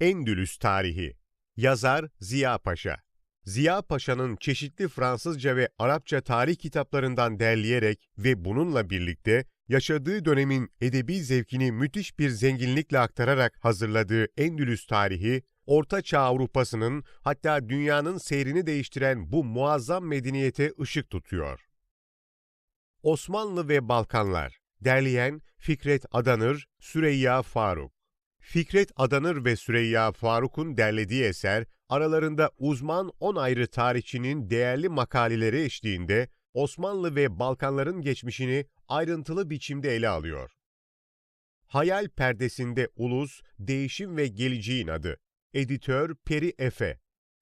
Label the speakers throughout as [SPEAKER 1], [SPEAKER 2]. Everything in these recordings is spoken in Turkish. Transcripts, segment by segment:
[SPEAKER 1] Endülüs Tarihi. Yazar Ziya Paşa. Ziya Paşa'nın çeşitli Fransızca ve Arapça tarih kitaplarından derleyerek ve bununla birlikte yaşadığı dönemin edebi zevkini müthiş bir zenginlikle aktararak hazırladığı Endülüs tarihi, Orta Çağ Avrupa'sının hatta dünyanın seyrini değiştiren bu muazzam medeniyete ışık tutuyor. Osmanlı ve Balkanlar. Derleyen Fikret Adanır, Süreyya Faruk Fikret Adanır ve Süreyya Faruk'un derlediği eser, aralarında uzman 10 ayrı tarihçinin değerli makaleleri eşliğinde Osmanlı ve Balkanların geçmişini ayrıntılı biçimde ele alıyor. Hayal perdesinde ulus, değişim ve geleceğin adı. Editör Peri Efe.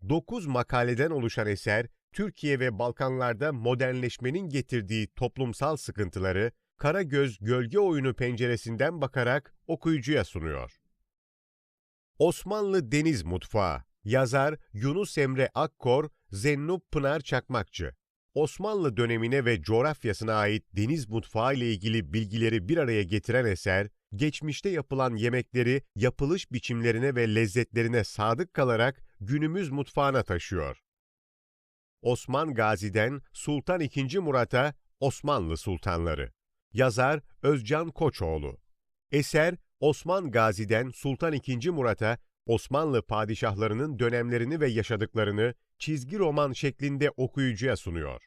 [SPEAKER 1] 9 makaleden oluşan eser, Türkiye ve Balkanlarda modernleşmenin getirdiği toplumsal sıkıntıları, Karagöz gölge oyunu penceresinden bakarak okuyucuya sunuyor. Osmanlı Deniz Mutfağı Yazar Yunus Emre Akkor, Zennup Pınar Çakmakçı Osmanlı dönemine ve coğrafyasına ait deniz mutfağı ile ilgili bilgileri bir araya getiren eser, geçmişte yapılan yemekleri yapılış biçimlerine ve lezzetlerine sadık kalarak günümüz mutfağına taşıyor. Osman Gazi'den Sultan II. Murat'a Osmanlı Sultanları Yazar Özcan Koçoğlu Eser Osman Gazi'den Sultan II. Murat'a Osmanlı padişahlarının dönemlerini ve yaşadıklarını çizgi roman şeklinde okuyucuya sunuyor.